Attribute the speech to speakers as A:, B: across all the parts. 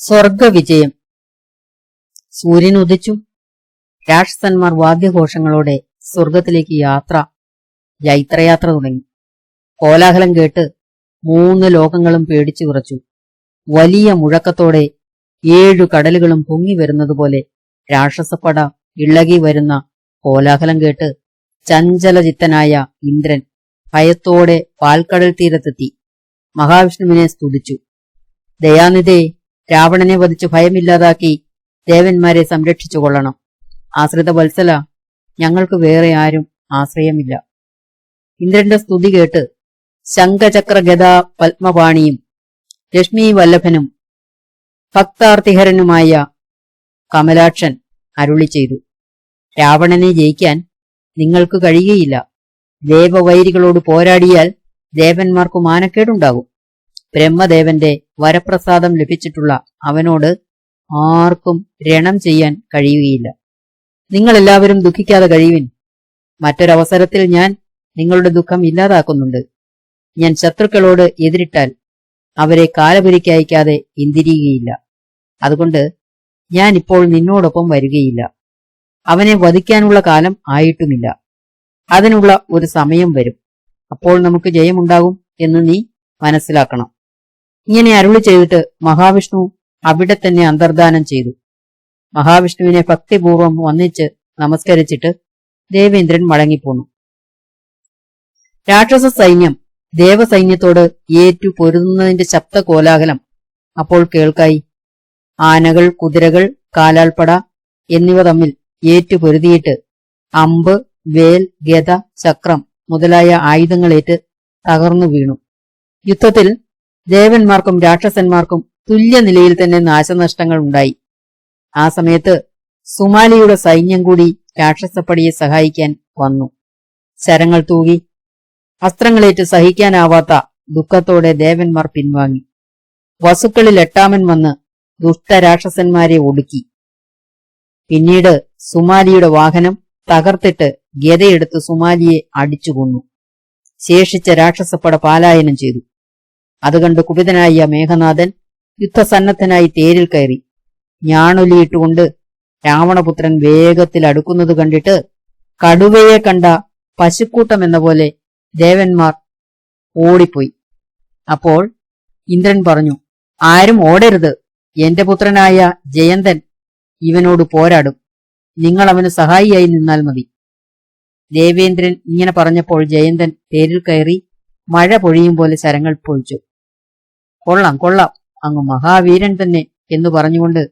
A: സ്വർഗവിജയം. സൂര്യൻ ഉദിച്ചു. രാക്ഷസന്മാർ വാദ്യഘോഷങ്ങളോടെ സ്വർഗത്തിലേക്ക് യാത്ര ജൈത്രയാത്ര തുടങ്ങി. കോലാഹലം കേട്ട് മൂന്ന് ലോകങ്ങളും പേടിച്ചു വിറച്ചു വലിയ മുഴക്കത്തോടെ ഏഴു കടലുകളും പൊങ്ങി വരുന്നതുപോലെ രാക്ഷസപ്പട ഇളകി വരുന്ന കോലാഹലം കേട്ട് ചഞ്ചലചിത്തനായ ഇന്ദ്രൻ ഭയത്തോടെ പാൽക്കടൽ തീരത്തെത്തി. മഹാവിഷ്ണുവിനെ സ്തുതിച്ചു. ദയാനിധേ രാവണനെ വധിച്ച് ഭയമില്ലാതാക്കി ദേവന്മാരെ സംരക്ഷിച്ചു കൊള്ളണം ആശ്രിത വത്സല ഞങ്ങൾക്ക് വേറെ ആരും ആശ്രയമില്ല. ഇന്ദ്രന്റെ സ്തുതി കേട്ട് ശംഖചക്ര ഗദാ പത്മപാണിയും ലക്ഷ്മി വല്ലഭനും ഭക്താർത്തിഹരനുമായ കമലാക്ഷൻ അരുളി ചെയ്തു. രാവണനെ ജയിക്കാൻ നിങ്ങൾക്ക് കഴിയുകയില്ല. ദേവവൈരികളോട് പോരാടിയാൽ ദേവന്മാർക്ക് മാനക്കേടുണ്ടാകും. ബ്രഹ്മദേവന്റെ വരപ്രസാദം ലഭിച്ചിട്ടുള്ള അവനോട് ആർക്കും രണം ചെയ്യാൻ കഴിയുകയില്ല. നിങ്ങളെല്ലാവരും ദുഃഖിക്കാതെ കഴിയുവിൻ മറ്റൊരവസരത്തിൽ ഞാൻ നിങ്ങളുടെ ദുഃഖം ഇല്ലാതാക്കുന്നുണ്ട്. ഞാൻ ശത്രുക്കളോട് എതിരിട്ടാൽ അവരെ കാലപുരിക്കയക്കാതെ ഇന്തിരിയുകയില്ല അതുകൊണ്ട് ഞാൻ ഇപ്പോൾ നിന്നോടൊപ്പം വരികയില്ല. അവനെ വധിക്കാനുള്ള കാലം ആയിട്ടുമില്ല. അതിനുള്ള ഒരു സമയം വരും. അപ്പോൾ നമുക്ക് ജയമുണ്ടാകും എന്ന് നീ മനസ്സിലാക്കണം. ഇങ്ങനെ അരുളി ചെയ്തിട്ട് മഹാവിഷ്ണു അവിടെ തന്നെ അന്തർദാനം ചെയ്തു. മഹാവിഷ്ണുവിനെ ഭക്തിപൂർവം വന്നിച്ച് നമസ്കരിച്ചിട്ട് ദേവേന്ദ്രൻ മടങ്ങിപ്പോന്നു. രാക്ഷസ സൈന്യം ദേവസൈന്യത്തോട് ഏറ്റു പൊരുതുന്നതിന്റെ ശബ്ദ കോലാഹലം അപ്പോൾ കേൾക്കായി. ആനകൾ കുതിരകൾ കാലാൾപ്പട എന്നിവ തമ്മിൽ ഏറ്റു പൊരുതിയിട്ട് അമ്പ് വേൽ ഗത ചക്രം മുതലായ ആയുധങ്ങളേറ്റ് തകർന്നു വീണു. യുദ്ധത്തിൽ ദേവന്മാർക്കും രാക്ഷസന്മാർക്കും തുല്യ നിലയിൽ തന്നെ നാശനഷ്ടങ്ങൾ ഉണ്ടായി. ആ സമയത്ത് സുമാലിയുടെ സൈന്യം കൂടി രാക്ഷസപ്പടിയെ സഹായിക്കാൻ വന്നു. ശരങ്ങൾ തൂകി അസ്ത്രങ്ങളേറ്റ് സഹിക്കാനാവാത്ത ദുഃഖത്തോടെ ദേവന്മാർ പിൻവാങ്ങി. വസുക്കളിൽ എട്ടാമൻ വന്ന് ദുഷ്ടരാക്ഷസന്മാരെ ഒടുക്കി. പിന്നീട് സുമാലിയുടെ വാഹനം തകർത്തിട്ട് ഗതയെടുത്ത് സുമാലിയെ അടിച്ചു കൊന്നു ശേഷിച്ച രാക്ഷസപ്പട പാലായനം ചെയ്തു. അതുകണ്ട് കുപിതനായ മേഘനാഥൻ യുദ്ധസന്നദ്ധനായി തേരിൽ കയറി. ഞാണൊലിയിട്ടുകൊണ്ട് രാവണപുത്രൻ വേഗത്തിൽ അടുക്കുന്നത് കണ്ടിട്ട് കടുവയെ കണ്ട പശുക്കൂട്ടം എന്ന പോലെ ദേവന്മാർ ഓടിപ്പോയി. അപ്പോൾ ഇന്ദ്രൻ പറഞ്ഞു ആരും ഓടരുത്. എന്റെ പുത്രനായ ജയന്തൻ ഇവനോട് പോരാടും. നിങ്ങൾ അവന് സഹായിയായി നിന്നാൽ മതി. ദേവേന്ദ്രൻ ഇങ്ങനെ പറഞ്ഞപ്പോൾ ജയന്തൻ തേരിൽ കയറി മഴ പൊഴിയും പോലെ ശരങ്ങൾ പൊഴിച്ചു. കൊള്ളാം കൊള്ളാം. അങ്ങ് മഹാവീരൻ തന്നെ എന്ന് പറഞ്ഞുകൊണ്ട്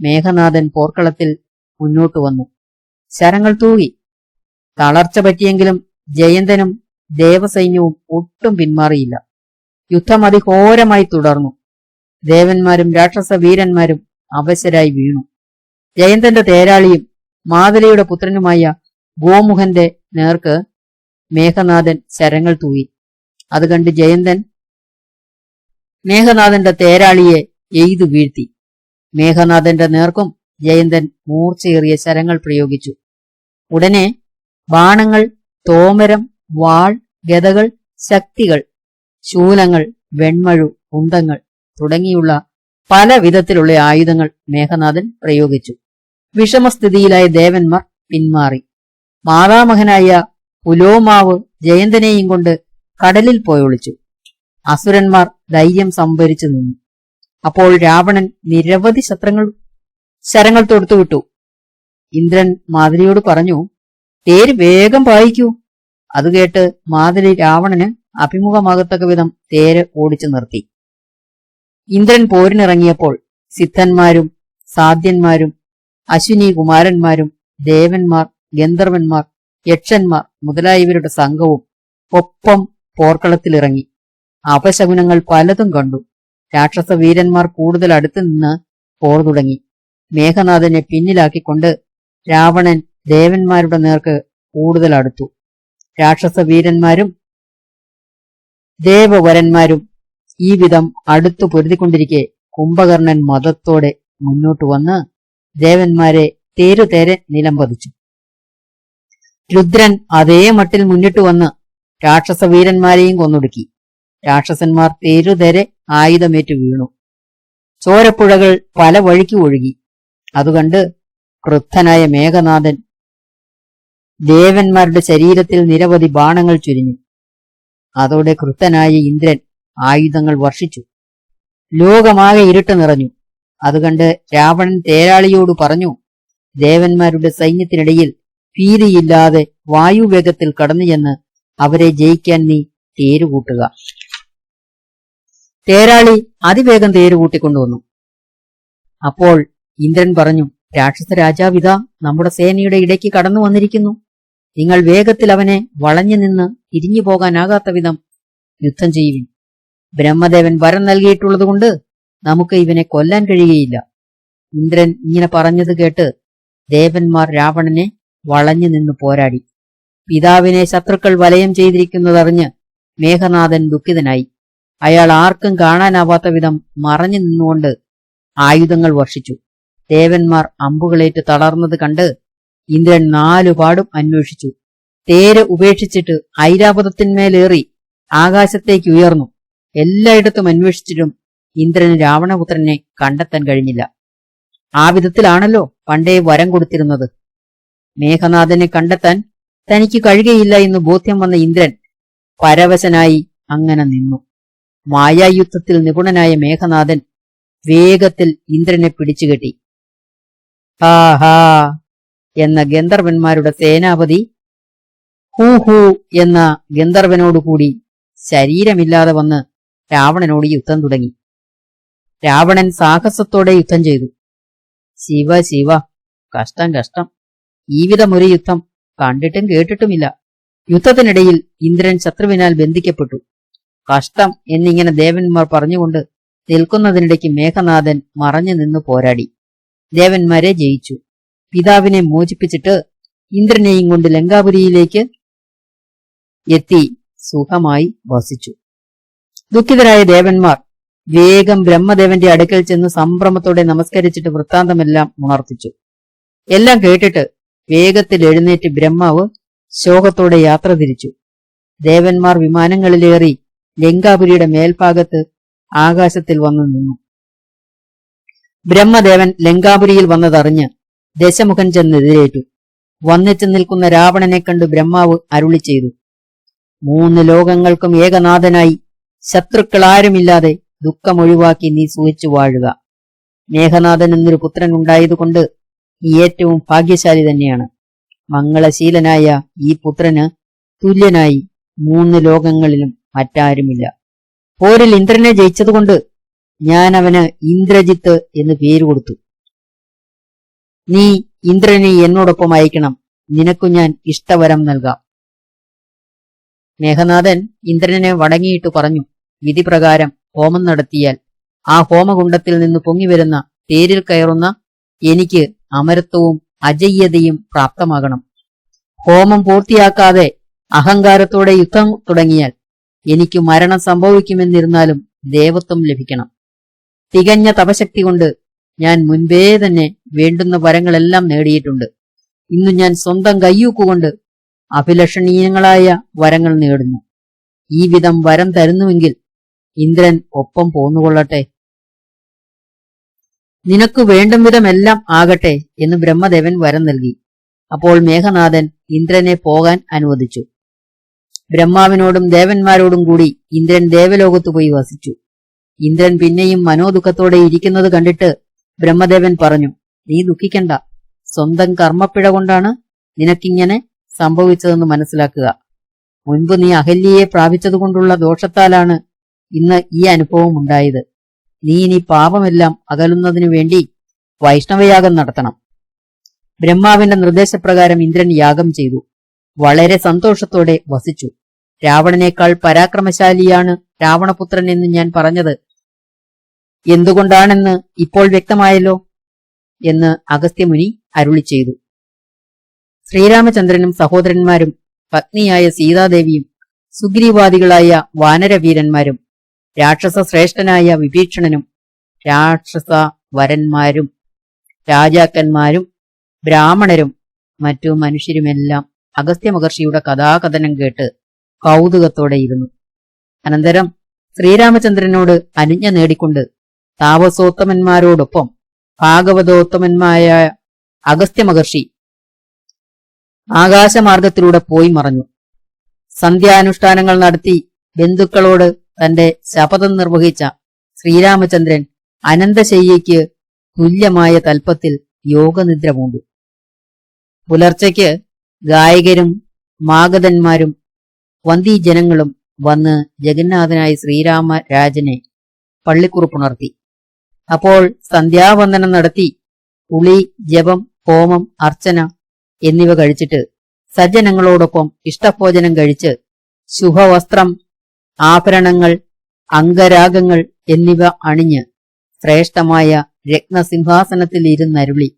A: മേഘനാഥൻ പോർക്കളത്തിൽ മുന്നോട്ടു വന്നു. ശരങ്ങൾ തൂകി. തളർച്ച പറ്റിയെങ്കിലും ജയന്തനും ദേവസൈന്യവും ഒട്ടും പിന്മാറിയില്ല. യുദ്ധം അതിഘോരമായി തുടർന്നു. ദേവന്മാരും രാക്ഷസ വീരന്മാരും അവശരായി വീണു. ജയന്തന്റെ തേരാളിയും മാതലയുടെ പുത്രനുമായ ഗോമുഖന്റെ നേർക്ക് മേഘനാഥൻ ശരങ്ങൾ തൂയി അത് കണ്ട് ജയന്തൻ മേഘനാഥന്റെ തേരാളിയെ എയ്തു വീഴ്ത്തി. മേഘനാഥന്റെ നേർക്കും ജയന്തൻ മൂർച്ചയേറിയ ശരങ്ങൾ പ്രയോഗിച്ചു. ഉടനെ ബാണങ്ങൾ തോമരം വാൾ ഗതകൾ ശക്തികൾ ശൂലങ്ങൾ വെൺമഴു ഉണ്ടങ്ങൾ തുടങ്ങിയുള്ള പല വിധത്തിലുള്ള ആയുധങ്ങൾ മേഘനാഥൻ പ്രയോഗിച്ചു. വിഷമസ്ഥിതിയിലായ ദേവന്മാർ പിന്മാറി. മാതാമഹനായ പുലോമാവ് ജയന്തനെയും കൊണ്ട് കടലിൽ പോയൊളിച്ചു. അസുരന്മാർ ധൈര്യം സംഭരിച്ചു നിന്നു. അപ്പോൾ രാവണൻ നിരവധി ശത്രങ്ങൾ ശരങ്ങൾ തൊടുത്തുവിട്ടു ഇന്ദ്രൻ മാതിരിയോട് പറഞ്ഞു തേര് വേഗം പായിക്കൂ. അത് കേട്ട് മാതിരി രാവണന് അഭിമുഖമാകത്തക്ക വിധം തേര് ഓടിച്ചു നിർത്തി. ഇന്ദ്രൻ പോരിനിറങ്ങിയപ്പോൾ സിദ്ധന്മാരും സാധ്യന്മാരും അശ്വിനി കുമാരന്മാരും ദേവന്മാർ ഗന്ധർവന്മാർ യക്ഷന്മാർ മുതലായവരുടെ സംഘവും ഒപ്പം പോർക്കളത്തിലിറങ്ങി. അപശകുനങ്ങൾ പലതും കണ്ടു. രാക്ഷസ വീരന്മാർ കൂടുതൽ അടുത്തു നിന്ന് പോർ തുടങ്ങി. മേഘനാഥനെ പിന്നിലാക്കിക്കൊണ്ട് രാവണൻ ദേവന്മാരുടെ നേർക്ക് കൂടുതൽ അടുത്തു. രാക്ഷസ വീരന്മാരും ദേവവരന്മാരും ഈ വിധം അടുത്തു പൊരുതിക്കൊണ്ടിരിക്കെ കുംഭകർണൻ മതത്തോടെ മുന്നോട്ടു വന്ന് ദേവന്മാരെ തേരുതേരെ നിലംപതിച്ചു. രുദ്രൻ അതേ മട്ടിൽ മുന്നിട്ട് വന്ന് രാക്ഷസ വീരന്മാരെയും കൊന്നൊടുക്കി. രാക്ഷസന്മാർ തേരുതേരെ ആയുധമേറ്റു വീണു. ചോരപ്പുഴകൾ പല വഴിക്ക് ഒഴുകി. അതുകണ്ട് ക്രുദ്ധനായ മേഘനാഥൻ ദേവന്മാരുടെ ശരീരത്തിൽ നിരവധി ബാണങ്ങൾ ചുരിഞ്ഞു അതോടെ ക്രുദ്ധനായ ഇന്ദ്രൻ ആയുധങ്ങൾ വർഷിച്ചു. ലോകമാകെ ഇരുട്ട് നിറഞ്ഞു. അതുകണ്ട് രാവണൻ തേരാളിയോട് പറഞ്ഞു ദേവന്മാരുടെ സൈന്യത്തിനിടയിൽ ഭീതിയില്ലാതെ വായുവേഗത്തിൽ കടന്നു ചെന്ന് അവരെ ജയിക്കാൻ നീ തേരുകൂട്ടുക. തേരാളി അതിവേഗം തേരുകൂട്ടിക്കൊണ്ടുവന്നു അപ്പോൾ ഇന്ദ്രൻ പറഞ്ഞു രാക്ഷസ രാജാവിത നമ്മുടെ സേനയുടെ ഇടയ്ക്ക് കടന്നു വന്നിരിക്കുന്നു. നിങ്ങൾ വേഗത്തിൽ അവനെ വളഞ്ഞു നിന്ന് തിരിഞ്ഞു പോകാനാകാത്ത വിധം യുദ്ധം ചെയ്യുവിൻ. ബ്രഹ്മദേവൻ വരം നൽകിയിട്ടുള്ളതുകൊണ്ട് നമുക്ക് ഇവനെ കൊല്ലാൻ കഴിയുകയില്ല. ഇന്ദ്രൻ ഇങ്ങനെ പറഞ്ഞത് കേട്ട് ദേവന്മാർ രാവണനെ വളഞ്ഞു നിന്ന് പോരാടി. പിതാവിനെ ശത്രുക്കൾ വലയം ചെയ്തിരിക്കുന്നതറിഞ്ഞ് മേഘനാഥൻ ദുഃഖിതനായി. അയാൾ ആർക്കും കാണാനാവാത്ത വിധം മറഞ്ഞു നിന്നുകൊണ്ട് ആയുധങ്ങൾ വർഷിച്ചു. ദേവന്മാർ അമ്പുകളേറ്റ് തളർന്നത് കണ്ട് ഇന്ദ്രൻ നാലുപാടും അന്വേഷിച്ചു. തേര് ഉപേക്ഷിച്ചിട്ട് ഐരാപഥത്തിന്മേലേറി ആകാശത്തേക്ക് ഉയർന്നു. എല്ലായിടത്തും അന്വേഷിച്ചിട്ടും ഇന്ദ്രന് രാവണപുത്രനെ കണ്ടെത്താൻ കഴിഞ്ഞില്ല. ആ വിധത്തിലാണല്ലോ പണ്ടേ വരം കൊടുത്തിരുന്നത്. മേഘനാഥനെ കണ്ടെത്താൻ തനിക്ക് കഴിയുകയില്ല എന്ന് ബോധ്യം വന്ന ഇന്ദ്രൻ പരവശനായി അങ്ങനെ നിന്നു. മായായുദ്ധത്തിൽ നിപുണനായ മേഘനാഥൻ വേഗത്തിൽ ഇന്ദ്രനെ പിടിച്ചുകെട്ടി ഹാ ഹാ എന്ന ഗന്ധർവന്മാരുടെ സേനാപതി ഹൂ ഹൂ എന്ന ഗന്ധർവനോടുകൂടി ശരീരമില്ലാതെ വന്ന് രാവണനോട് യുദ്ധം തുടങ്ങി. രാവണൻ സാഹസത്തോടെ യുദ്ധം ചെയ്തു. ശിവ ശിവ കഷ്ടം കഷ്ടം. ഈ വിധമൊരു യുദ്ധം കണ്ടിട്ടും കേട്ടിട്ടുമില്ല. യുദ്ധത്തിനിടയിൽ ഇന്ദ്രൻ ശത്രുവിനാൽ ബന്ധിക്കപ്പെട്ടു. കഷ്ടം എന്നിങ്ങനെ ദേവന്മാർ പറഞ്ഞുകൊണ്ട് നിൽക്കുന്നതിനിടയ്ക്ക് മേഘനാഥൻ മറഞ്ഞു നിന്ന് പോരാടി. ദേവന്മാരെ ജയിച്ചു. പിതാവിനെ മോചിപ്പിച്ചിട്ട് ഇന്ദ്രനെയും കൊണ്ട് ലങ്കാപുരിയിലേക്ക് എത്തി സുഖമായി വസിച്ചു. ദുഃഖിതരായ ദേവന്മാർ വേഗം ബ്രഹ്മദേവന്റെ അടുക്കൽ ചെന്ന് സംഭ്രമത്തോടെ നമസ്കരിച്ചിട്ട് വൃത്താന്തമെല്ലാം ഉണർത്തിച്ചു. എല്ലാം കേട്ടിട്ട് വേഗത്തിൽ എഴുന്നേറ്റ് ബ്രഹ്മാവ് ശോകത്തോടെ യാത്ര തിരിച്ചു. ദേവന്മാർ വിമാനങ്ങളിലേറി ലങ്കാപുരിയുടെ മേൽഭാഗത്ത് ആകാശത്തിൽ വന്നു നിന്നു. ബ്രഹ്മദേവൻ ലങ്കാപുരിയിൽ വന്നതറിഞ്ഞ് ദശമുഖൻ ചെന്നെതിരേറ്റു വന്നിച്ചു നിൽക്കുന്ന രാവണനെ കണ്ട് ബ്രഹ്മാവ് അരുളി ചെയ്തു. മൂന്ന് ലോകങ്ങൾക്കും ഏകനാഥനായി ശത്രുക്കൾ ആരുമില്ലാതെ ദുഃഖം ഒഴിവാക്കി നീ സൂഹിച്ചു വാഴുക. മേഘനാഥൻ എന്നൊരു പുത്രൻ ഉണ്ടായതുകൊണ്ട് നീ ഏറ്റവും ഭാഗ്യശാലി തന്നെയാണ്. മംഗളശീലനായ ഈ പുത്രന് തുല്യനായി മൂന്ന് ലോകങ്ങളിലും മറ്റാരുമില്ല. പോരിൽ ഇന്ദ്രനെ ജയിച്ചതുകൊണ്ട് ഞാൻ അവന് ഇന്ദ്രജിത്ത് എന്ന് പേര് കൊടുത്തു. നീ ഇന്ദ്രനെ എന്നോടൊപ്പം അയക്കണം. നിനക്കു ഞാൻ ഇഷ്ടവരം നൽകാം. മേഘനാഥൻ ഇന്ദ്രനെ വടങ്ങിയിട്ട് പറഞ്ഞു വിധിപ്രകാരം ഹോമം നടത്തിയാൽ ആ ഹോമകുണ്ടത്തിൽ നിന്ന് പൊങ്ങിവരുന്ന തേരിൽ കയറുന്ന എനിക്ക് അമരത്വവും അജയ്യതയും പ്രാപ്തമാകണം. ഹോമം പൂർത്തിയാക്കാതെ അഹങ്കാരത്തോടെ യുദ്ധം തുടങ്ങിയാൽ എനിക്ക് മരണം സംഭവിക്കുമെന്നിരുന്നാലും ദേവത്വം ലഭിക്കണം. തികഞ്ഞ തപശക്തി കൊണ്ട് ഞാൻ മുൻപേ തന്നെ വേണ്ടുന്ന വരങ്ങളെല്ലാം നേടിയിട്ടുണ്ട്. ഇന്ന് ഞാൻ സ്വന്തം കയ്യൂക്കുകൊണ്ട് അഭിലഷണീയങ്ങളായ വരങ്ങൾ നേടുന്നു. ഈ വിധം വരം തരുന്നുവെങ്കിൽ ഇന്ദ്രൻ ഒപ്പം പോന്നുകൊള്ളട്ടെ. നിനക്ക് വേണ്ടും വിധമെല്ലാം ആകട്ടെ എന്ന് ബ്രഹ്മദേവൻ വരം നൽകി. അപ്പോൾ മേഘനാഥൻ ഇന്ദ്രനെ പോകാൻ അനുവദിച്ചു. ബ്രഹ്മാവിനോടും ദേവന്മാരോടും കൂടി ഇന്ദ്രൻ ദേവലോകത്തു പോയി വസിച്ചു. ഇന്ദ്രൻ പിന്നെയും മനോദുഃഖത്തോടെ ഇരിക്കുന്നത് കണ്ടിട്ട് ബ്രഹ്മദേവൻ പറഞ്ഞു നീ ദുഃഖിക്കണ്ട. സ്വന്തം കർമ്മപ്പിഴ കൊണ്ടാണ് നിനക്കിങ്ങനെ സംഭവിച്ചതെന്ന് മനസ്സിലാക്കുക. മുൻപ് നീ അഹല്യയെ പ്രാപിച്ചതുകൊണ്ടുള്ള ദോഷത്താലാണ് ഇന്ന് ഈ അനുഭവം ഉണ്ടായത്. നീ ഇനി പാപമെല്ലാം അകലുന്നതിനു വേണ്ടി വൈഷ്ണവയാഗം നടത്തണം. ബ്രഹ്മാവിന്റെ നിർദ്ദേശപ്രകാരം ഇന്ദ്രൻ യാഗം ചെയ്തു. വളരെ സന്തോഷത്തോടെ വസിച്ചു. രാവണനേക്കാൾ പരാക്രമശാലിയാണ് രാവണപുത്രൻ എന്ന് ഞാൻ പറഞ്ഞത്. എന്തുകൊണ്ടാണെന്ന് ഇപ്പോൾ വ്യക്തമായല്ലോ എന്ന് അഗസ്ത്യമുനി അരുളി ചെയ്തു. ശ്രീരാമചന്ദ്രനും സഹോദരന്മാരും പത്നിയായ സീതാദേവിയും സുഗ്രീവാദികളായ വാനരവീരന്മാരും രാക്ഷസ ശ്രേഷ്ഠനായ വിഭീഷണനും രാക്ഷസ വരന്മാരും രാജാക്കന്മാരും ബ്രാഹ്മണരും മറ്റു മനുഷ്യരുമെല്ലാം അഗസ്ത്യ മഹർഷിയുടെ കഥാകഥനം കേട്ട് കൗതുകത്തോടെ ഇരുന്നു അനന്തരം ശ്രീരാമചന്ദ്രനോട് അനുജ്ഞ നേടിക്കൊണ്ട് താപസോത്തമന്മാരോടൊപ്പം ഭാഗവതോത്തമന്മായ അഗസ്ത്യ മഹർഷി ആകാശമാർഗത്തിലൂടെ പോയി മറഞ്ഞു. സന്ധ്യാനുഷ്ഠാനങ്ങൾ നടത്തി ബന്ധുക്കളോട് തന്റെ ശപഥം നിർവഹിച്ച ശ്രീരാമചന്ദ്രൻ അനന്തശയ്യയ്ക്ക് തുല്യമായ തൽപ്പത്തിൽ യോഗനിദ്ര പൂണ്ടു പുലർച്ചയ്ക്ക് ഗായകരും മാഗധന്മാരും വന്ദീജനങ്ങളും വന്ന് ജഗന്നാഥനായ ശ്രീരാമരാജനെ പള്ളിക്കുറുപ്പുണർത്തി. അപ്പോൾ സന്ധ്യാവന്ദനം നടത്തി ഉളി ജപം ഹോമം അർച്ചന എന്നിവ കഴിച്ചിട്ട് സജ്ജനങ്ങളോടൊപ്പം ഇഷ്ടഭോജനം കഴിച്ച് ശുഭവസ്ത്രം ആഭരണങ്ങൾ അംഗരാഗങ്ങൾ എന്നിവ അണിഞ്ഞ് ശ്രേഷ്ഠമായ രത്നസിംഹാസനത്തിൽ ഇരുന്നരുളി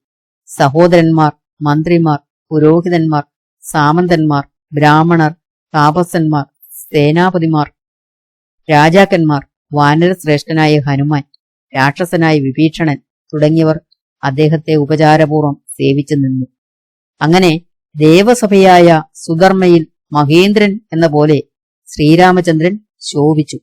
A: സഹോദരന്മാർ മന്ത്രിമാർ പുരോഹിതന്മാർ സാമന്തന്മാർ ബ്രാഹ്മണർ താപസന്മാർ സേനാപതിമാർ രാജാക്കന്മാർ വാനരശ്രേഷ്ഠനായ ഹനുമാൻ രാക്ഷസനായ വിഭീഷണൻ തുടങ്ങിയവർ അദ്ദേഹത്തെ ഉപചാരപൂർവം സേവിച്ചു നിന്നു. അങ്ങനെ ദേവസഭയായ സുധർമ്മയിൽ മഹേന്ദ്രൻ എന്ന പോലെ ശ്രീരാമചന്ദ്രൻ ശോഭിച്ചു.